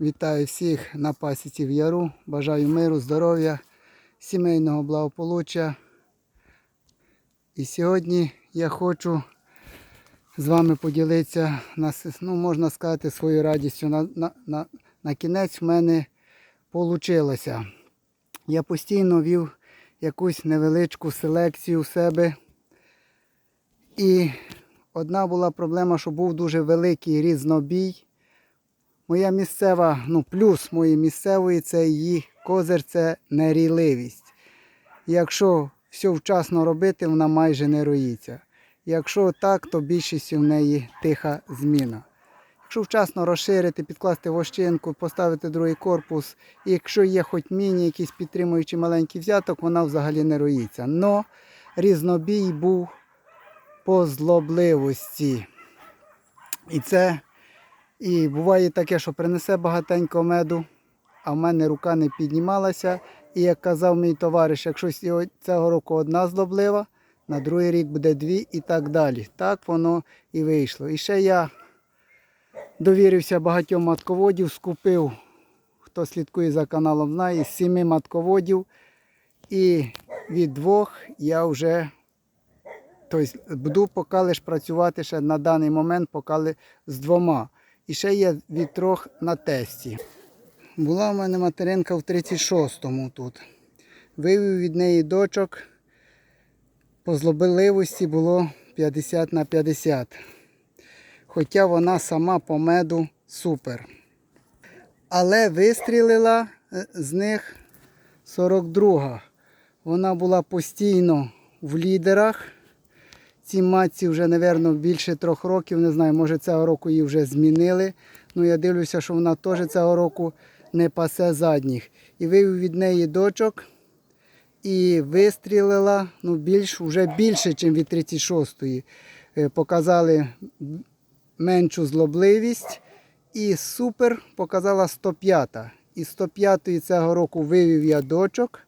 Вітаю всіх на пасіці в Яру. Бажаю миру, здоров'я, сімейного благополуччя. І сьогодні я хочу з вами поділитися, ну, можна сказати, своєю радістю. На, на, на, на кінець в мене вийшло. Я постійно вів якусь невеличку селекцію в себе. І одна була проблема, що був дуже великий різнобій. Моя місцева, ну плюс моєї місцевої це її козир, це нерійливість. Якщо все вчасно робити, вона майже не роїться. Якщо так, то більшістю в неї тиха зміна. Якщо вчасно розширити, підкласти вощинку, поставити другий корпус, і якщо є хоч міні, якийсь підтримуючий маленький взяток, вона взагалі не роїться. Но різнобій був по злобливості. І це і буває таке, що принесе багатенько меду, а в мене рука не піднімалася. І як казав мій товариш, якщо цього року одна злоблива, на другий рік буде дві і так далі. Так воно і вийшло. І ще я довірився багатьом матководів, скупив, хто слідкує за каналом, знає, з сіми матководів. І від двох я вже тобто, буду поки лиш працювати ще на даний момент, поки з двома. І ще є від трьох на тесті. Була в мене материнка в 36-му тут. Вивів від неї дочок. По злобливості було 50 на 50. Хоча вона сама по меду супер. Але вистрілила е, з них 42. Вона була постійно в лідерах. Цій матці вже, мабуть, більше трьох років, не знаю, може цього року її вже змінили. Ну я дивлюся, що вона теж цього року не пасе задніх. І вивів від неї дочок і вистрілила ну, більш, вже більше, ніж від 36-ї. Е, Показали меншу злобливість. І супер показала 105-та. І 105-ї цього року вивів я дочок.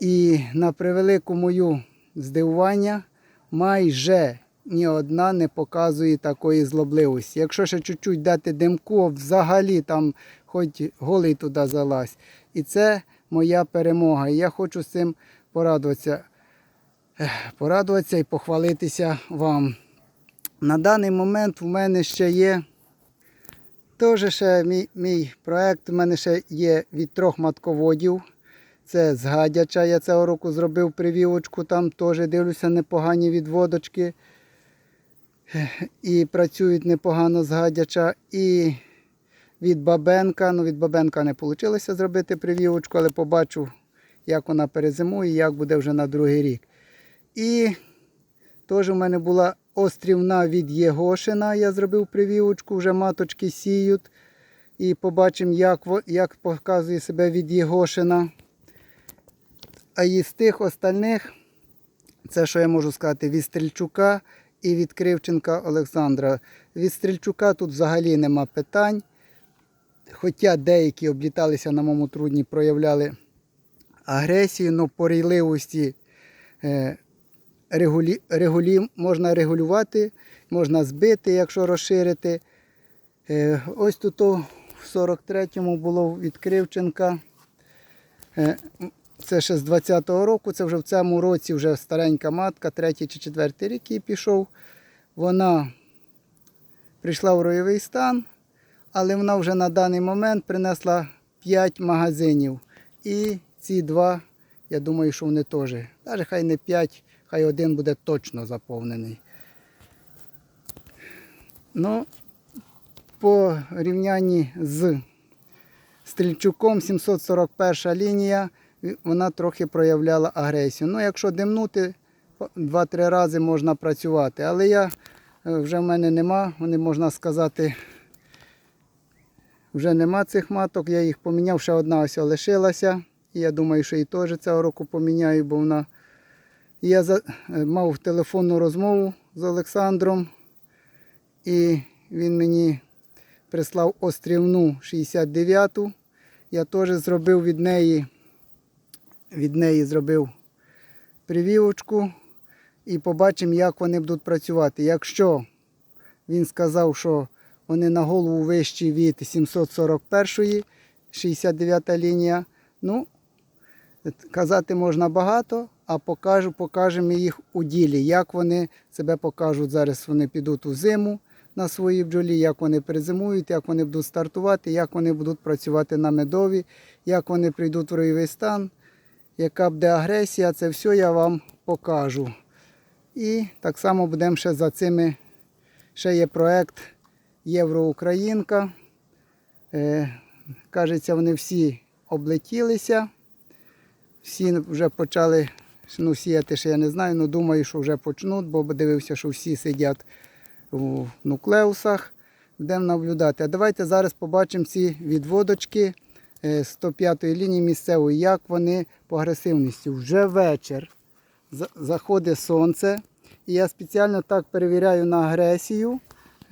І на превелику мою здивування, майже ні одна не показує такої злобливості. Якщо ще чуть-чуть дати димку, взагалі там хоч голий туди залазь. І це моя перемога. Я хочу з цим порадуватися. Порадуватися і похвалитися вам. На даний момент в мене ще є. Теж ще мій, мій проект. У мене ще є від трьох матководів. Це з Гадяча. Я цього року зробив привівочку, там теж дивлюся непогані відводочки. І працюють непогано з Гадяча. І від Бабенка. Ну, від Бабенка не вийшло зробити привівочку, але побачу, як вона перезимує, як буде вже на другий рік. І теж у мене була острівна від Єгошина. Я зробив привівочку, вже маточки сіють. І побачимо, як, як показує себе від Єгошина. А із тих остальних, це що я можу сказати, від Стрільчука і від Кривченка Олександра. Від Стрільчука тут взагалі нема питань. Хоча деякі обліталися на моєму трудні, проявляли агресію, але по рійливості е, регулі, регулі, можна регулювати, можна збити, якщо розширити. Е, ось тут в 43-му було від Кривченка. Це ще з 20-го року, це вже в цьому році вже старенька матка, третій чи четвертий рік їй пішов. Вона прийшла в ройовий стан, але вона вже на даний момент принесла 5 магазинів. І ці два, я думаю, що вони теж. Навіть хай не 5, хай один буде точно заповнений. Ну, по рівнянні з Стрільчуком 741 лінія, вона трохи проявляла агресію. Ну, якщо димнути, 2-3 рази можна працювати. Але я е, вже в мене нема, вони можна сказати, вже нема цих маток, я їх поміняв, ще одна ось лишилася. І я думаю, що і теж цього року поміняю, бо вона. Я е, мав телефонну розмову з Олександром, і він мені прислав острівну 69-ту. Я теж зробив від неї, від неї зробив привівочку і побачимо, як вони будуть працювати. Якщо він сказав, що Вони на голову вищі від 741-ї, 69 лінія. Ну, казати можна багато, а покажу, покажемо їх у ділі, як вони себе покажуть. Зараз вони підуть у зиму на своїй бджолі, як вони перезимують, як вони будуть стартувати, як вони будуть працювати на медові, як вони прийдуть в ройовий стан, яка буде агресія, це все я вам покажу. І так само будемо ще за цими, ще є проект Євроукраїнка. Е, кажеться, вони всі облетілися. Всі вже почали ну, сіяти, ще я не знаю, але думаю, що вже почнуть, бо дивився, що всі сидять у нуклеусах. Будемо наблюдати. А давайте зараз побачимо ці відводочки 105-ї лінії місцевої, як вони по агресивності. Вже вечір заходить сонце. І я спеціально так перевіряю на агресію.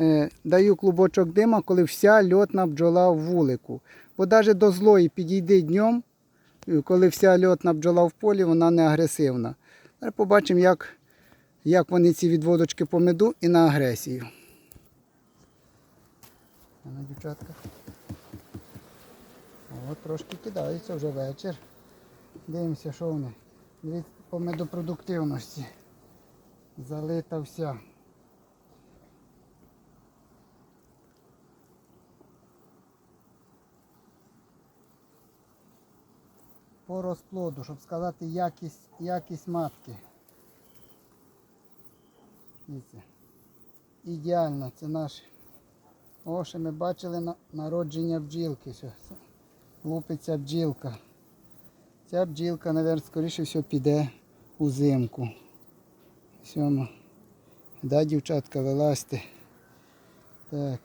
Е, Даю клубочок дима, коли вся льотна бджола в вулику. Бо навіть до злої підійди днем, коли вся льотна бджола в полі, вона не агресивна. Побачимо, як, як вони ці відводочки по меду і на агресію. Дівчатка. От трошки кидаються вже вечір. Дивимося, що вони. Дивіться по медопродуктивності. Залита вся. По розплоду, щоб сказати якість, якість матки. Дивіться. Ідеально, це наш. О, ще ми бачили на- народження бджілки. Лупиться бджілка. Ця бджілка, мабуть, скоріше всього піде у зимку. Сьома. Да, дівчатка, вилазьте. Так.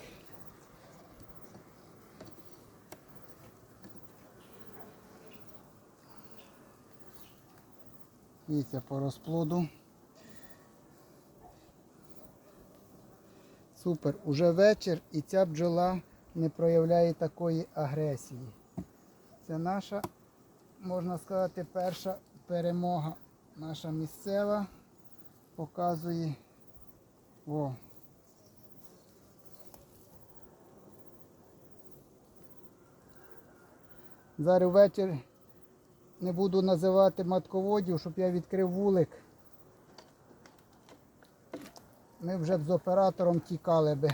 Дивіться по розплоду. Супер. Уже вечір і ця бджола не проявляє такої агресії. Це наша, можна сказати, перша перемога. Наша місцева показує. О. Зараз ввечері не буду називати матководів, щоб я відкрив вулик. Ми вже б з оператором тікали би.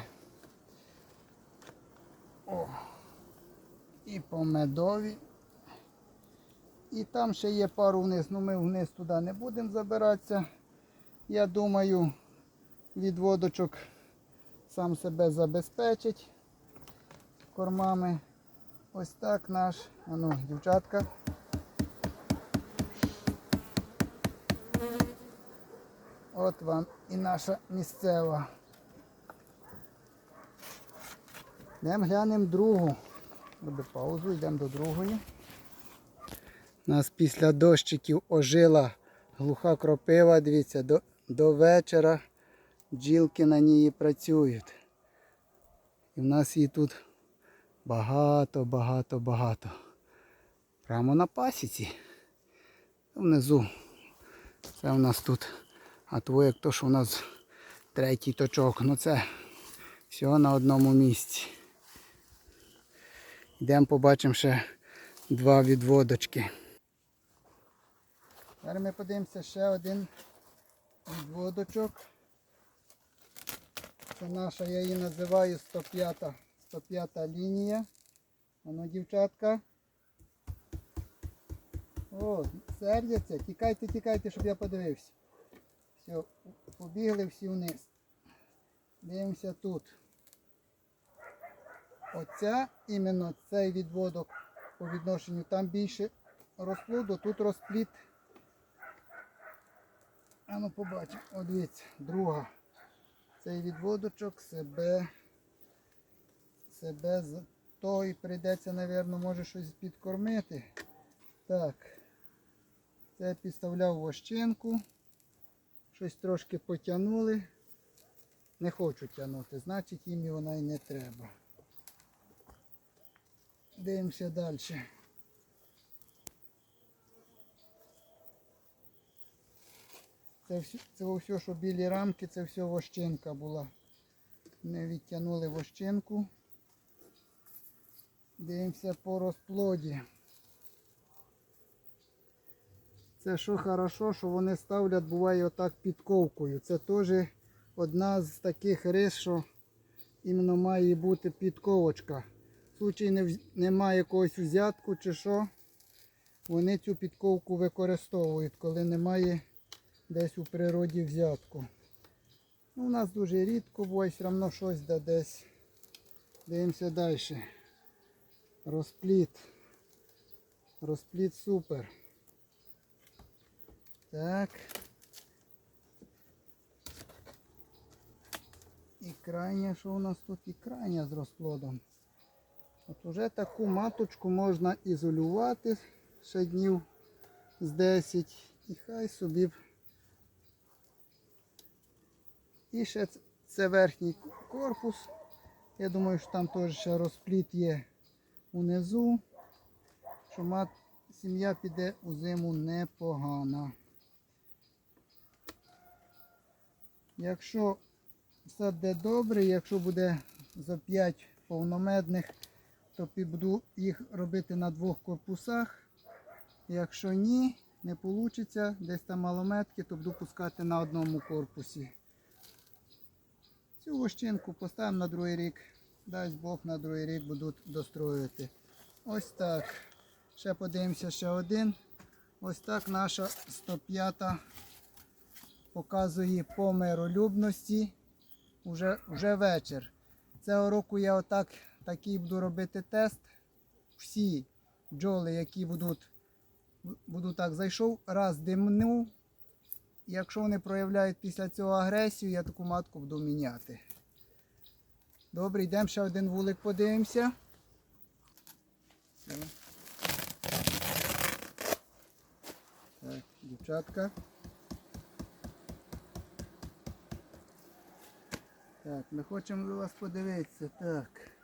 О. І по медові. І там ще є пару вниз. Ну ми вниз туди не будемо забиратися. Я думаю, відводочок сам себе забезпечить кормами. Ось так наш. Ану, дівчатка. От вам і наша місцева. Йдемо глянемо другу. Буде паузу, йдемо до другої. Нас після дощиків ожила глуха кропива. Дивіться, до, до вечора бджілки на ній працюють. І в нас її тут багато, багато, багато. Прямо на пасіці. Внизу. Це в нас тут. А то як то, у нас третій точок. Ну це всього на одному місці. Йдемо побачимо ще два відводочки. Зараз ми подивимося ще один відводочок. Це наша, я її називаю 105, 105 лінія. Воно, дівчатка. О, сердяться. Тікайте, тікайте, щоб я подивився. Все, побігли всі вниз. Дивимося тут. Оця, іменно цей відводок по відношенню, там більше розплоду, тут розпліт. А ну побачимо. О, дивіться, друга. Цей відводочок себе, себе з і прийдеться, мабуть, може щось підкормити. Так. Це підставляв вощинку. Щось трошки потягнули. Не хочу тягнути, значить їм вона і не треба. Дивимося далі. Це все, це все, що білі рамки, це все вощинка була. Не відтягнули вощинку. Дивимося по розплоді. Це що хорошо, що вони ставлять, буває отак підковкою. Це теж одна з таких рис, що іменно має бути підковочка. Не, немає якогось взятку чи що, вони цю підковку використовують, коли немає десь у природі взятку. Ну, у нас дуже рідко буває, все одно щось де десь. Дивимося далі. Розпліт. Розпліт супер. Так. І крайня, що у нас тут? І крайня з розплодом. От уже таку маточку можна ізолювати ще днів з 10. І хай собі. І ще це верхній корпус. Я думаю, що там теж ще розпліт є унизу. Що мат, сім'я піде у зиму непогано. Якщо все буде добре, якщо буде за 5 повномедних, то буду їх робити на двох корпусах. Якщо ні, не вийде, десь там малометки, то буду пускати на одному корпусі. Цю вощинку поставимо на другий рік. Дасть Бог на другий рік будуть достроювати. Ось так. Ще подивимося ще один. Ось так наша 105 показує по миролюбності. Уже, вже вечір. Цього року я отак такий буду робити тест. Всі бджоли, які будуть, буду так зайшов, раз димнув. Якщо вони проявляють після цього агресію, я таку матку буду міняти. Добре, йдемо ще один вулик подивимося. Так, дівчатка. Так, ми хочемо до вас подивитися. Так.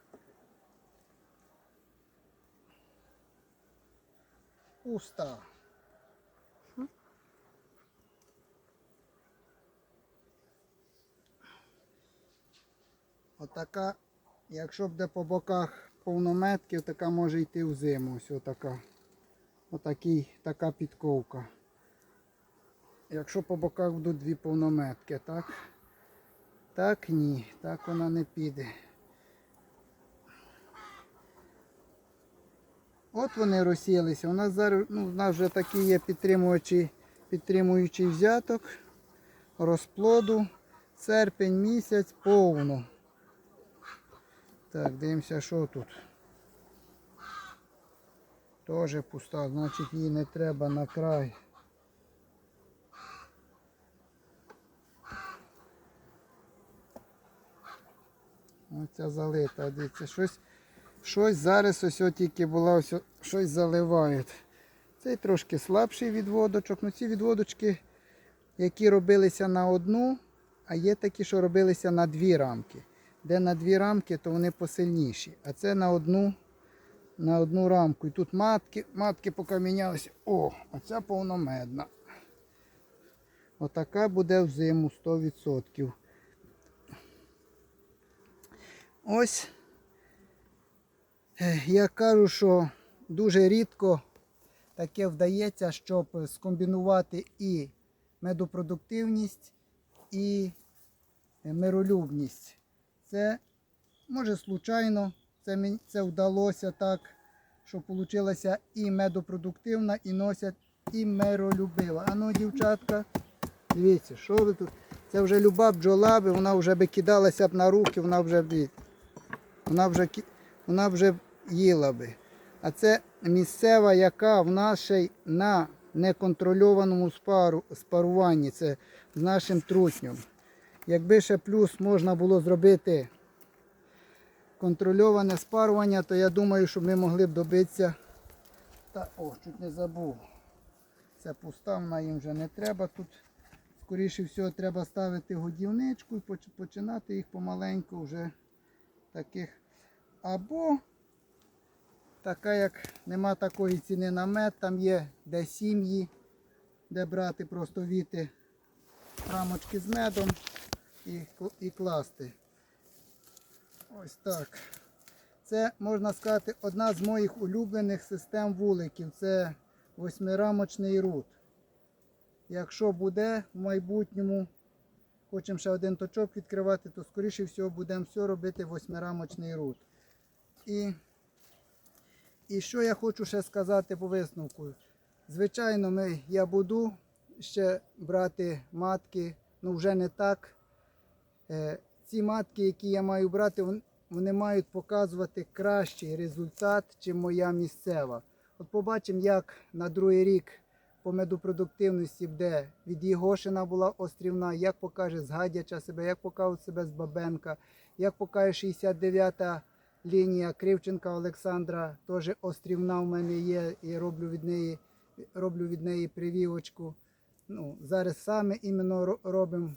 Пуста. Отака, якщо буде по боках повнометків, така може йти в зиму. Ось отака. Отакий, така підковка. Якщо по боках будуть дві повнометки, так? Так ні, так вона не піде. От вони розсілися. У нас зараз ну, у нас вже такі є підтримувачі, підтримуючий взяток, розплоду. Серпень місяць повно. Так, дивимося, що тут. Теж пуста, значить її не треба на край. Оця залита, дивіться, щось, щось зараз ось тільки було, ось щось заливають. Цей трошки слабший відводочок. Ну ці відводочки, які робилися на одну, а є такі, що робилися на дві рамки. Де на дві рамки, то вони посильніші. А це на одну, на одну рамку. І тут матки, матки поки мінялися. О, оця повномедна. Отака буде взиму 100%. Ось я кажу, що дуже рідко таке вдається, щоб скомбінувати і медопродуктивність, і миролюбність. Це може случайно, це, мен- це вдалося так, що вийшла і медопродуктивна, і носять, і миролюбива. А ну, дівчатка, дивіться, що ви тут? Це вже люба бджола, вона вже би кидалася б на руки, вона вже б, вона вже, вона вже їла би. А це місцева, яка в нас ще й на неконтрольованому спару, спаруванні, це з нашим трутнем. Якби ще плюс можна було зробити контрольоване спарування, то я думаю, що ми могли б добитися. Та, о, чуть не забув. Це пуста, вона їм вже не треба. Тут, скоріше всього, треба ставити годівничку і починати їх помаленьку вже таких. Або така, як нема такої ціни на мед, там є де сім'ї, де брати просто віти рамочки з медом і, і класти. Ось так. Це, можна сказати, одна з моїх улюблених систем вуликів. Це восьмирамочний рут. Якщо буде в майбутньому, хочемо ще один точок відкривати, то скоріше всього будемо все робити восьмирамочний рут. І, і що я хочу ще сказати по висновку. Звичайно, ми, я буду ще брати матки, ну вже не так. Е, ці матки, які я маю брати, вони мають показувати кращий результат, чим моя місцева. От побачимо, як на другий рік по медопродуктивності буде від Єгошина була острівна, як покаже Згадяча себе, як покаже себе з Бабенка, як покаже 69-та лінія Кривченка Олександра, теж острівна в мене є, і роблю від неї, роблю від неї привівочку. Ну, зараз саме іменно робимо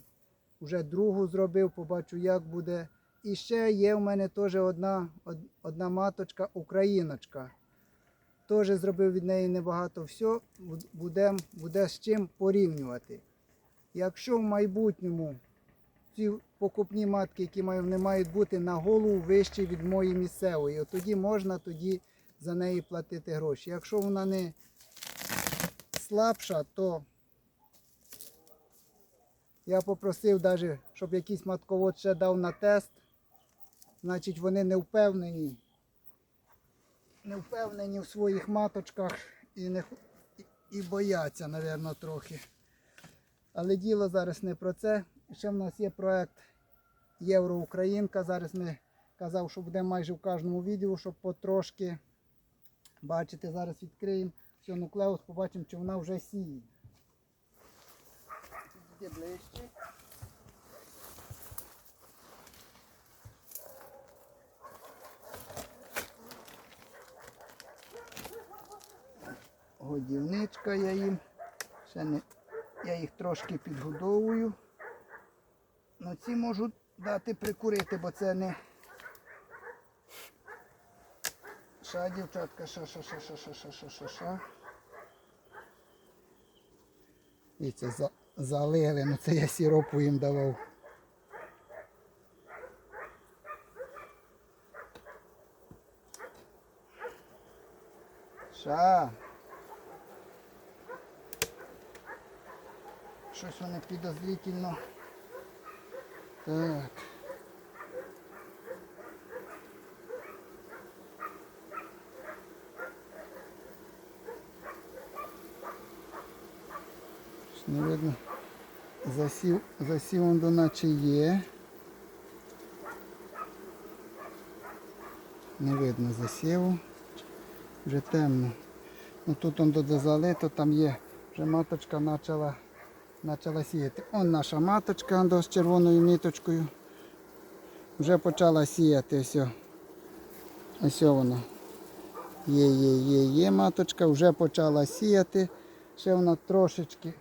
вже другу зробив, побачу, як буде. І ще є в мене теж одна, одна маточка, україночка. Теж зробив від неї небагато все, буде, буде з чим порівнювати. Якщо в майбутньому ці покупні матки, які вони мають бути на голову вищі від моєї місцевої, от тоді можна тоді за неї платити гроші. Якщо вона не слабша, то я попросив навіть, щоб якийсь матковод ще дав на тест. Значить, вони не впевнені. Не впевнені в своїх маточках і, не, і, бояться, мабуть, трохи. Але діло зараз не про це. Ще в нас є проект Євроукраїнка. Зараз ми казав, що буде майже в кожному відео, щоб потрошки бачите, зараз відкриємо цю нуклеус, побачимо, чи вона вже сіє. Годівничка я їм. Ще не, я їх трошки підгодовую. Ну ці можу дати прикурити, бо це не. Ша, дівчатка, ша, ша, ша, ша, ша, ша, ша, ша, ша. І це за, залили, ну це я сіропу їм давав. Ша. Щось вони підозрительно. Так. Не видно. Засів, засів он до наче є. Не видно засіву. Вже темно. Ну тут он до залито, там є. Вже маточка почала, почала сіяти. Он наша маточка з червоною ниточкою. Вже почала сіяти все. Ось вона. Є, є, є, є маточка, вже почала сіяти. Ще вона трошечки.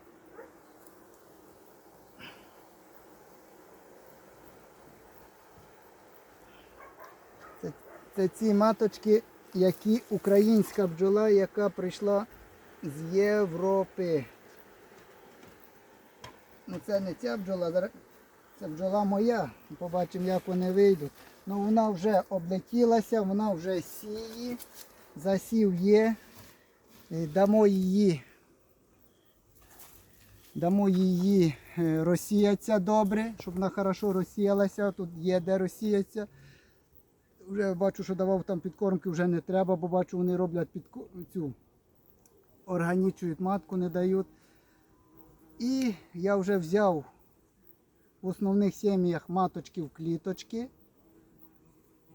Це, це ці маточки, які українська бджола, яка прийшла з Європи. Ну це не ця бджола, це бджола моя. Побачимо, як вони вийдуть. Ну вона вже облетілася, вона вже сіє, засів є. Е, Дамо її, дамо її е, розсіятися добре, щоб вона хорошо розсіялася. Тут є де розсіятися. Вже бачу, що давав там підкормки, вже не треба, бо бачу, вони роблять підко... цю органічують матку, не дають. І я вже взяв в основних сім'ях маточки в кліточки.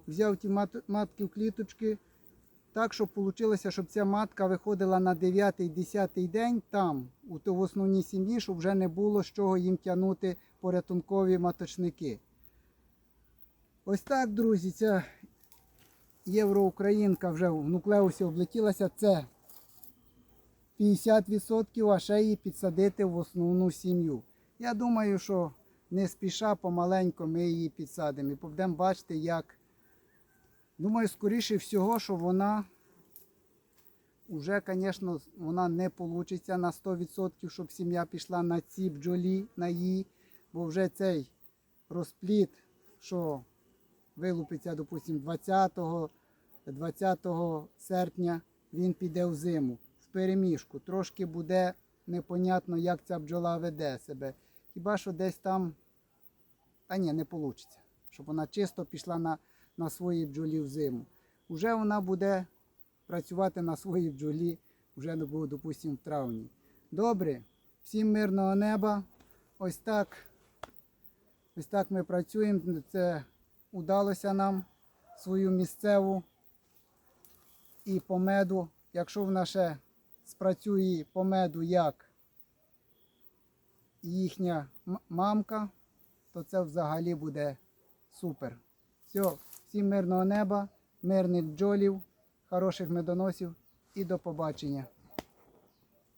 Взяв ті матки в кліточки так, щоб вийшло, щоб ця матка виходила на 9-10 день там, у то в основній сім'ї, щоб вже не було з чого їм тягнути порятункові маточники. Ось так, друзі, ця євроукраїнка вже в нуклеусі облетілася. Це 50%, а ще її підсадити в основну сім'ю. Я думаю, що не спіша, помаленько ми її підсадимо. І будемо бачити, як. Думаю, скоріше всього, що вона вже, звісно, вона не вийде на 100%, щоб сім'я пішла на ці бджолі, на її, бо вже цей розпліт, що вилупиться, допустимо, 20, 20 серпня, він піде в зиму, в переміжку. Трошки буде непонятно, як ця бджола веде себе. Хіба що десь там, а ні, не вийде, щоб вона чисто пішла на, на своїй бджолі в зиму. Уже вона буде працювати на своїй бджолі, вже було, допустимо, в травні. Добре, всім мирного неба. Ось так. Ось так ми працюємо. Це удалося нам свою місцеву і по меду. Якщо вона ще спрацює по меду як їхня мамка, то це взагалі буде супер. Все, всім мирного неба, мирних бджолів, хороших медоносів і до побачення.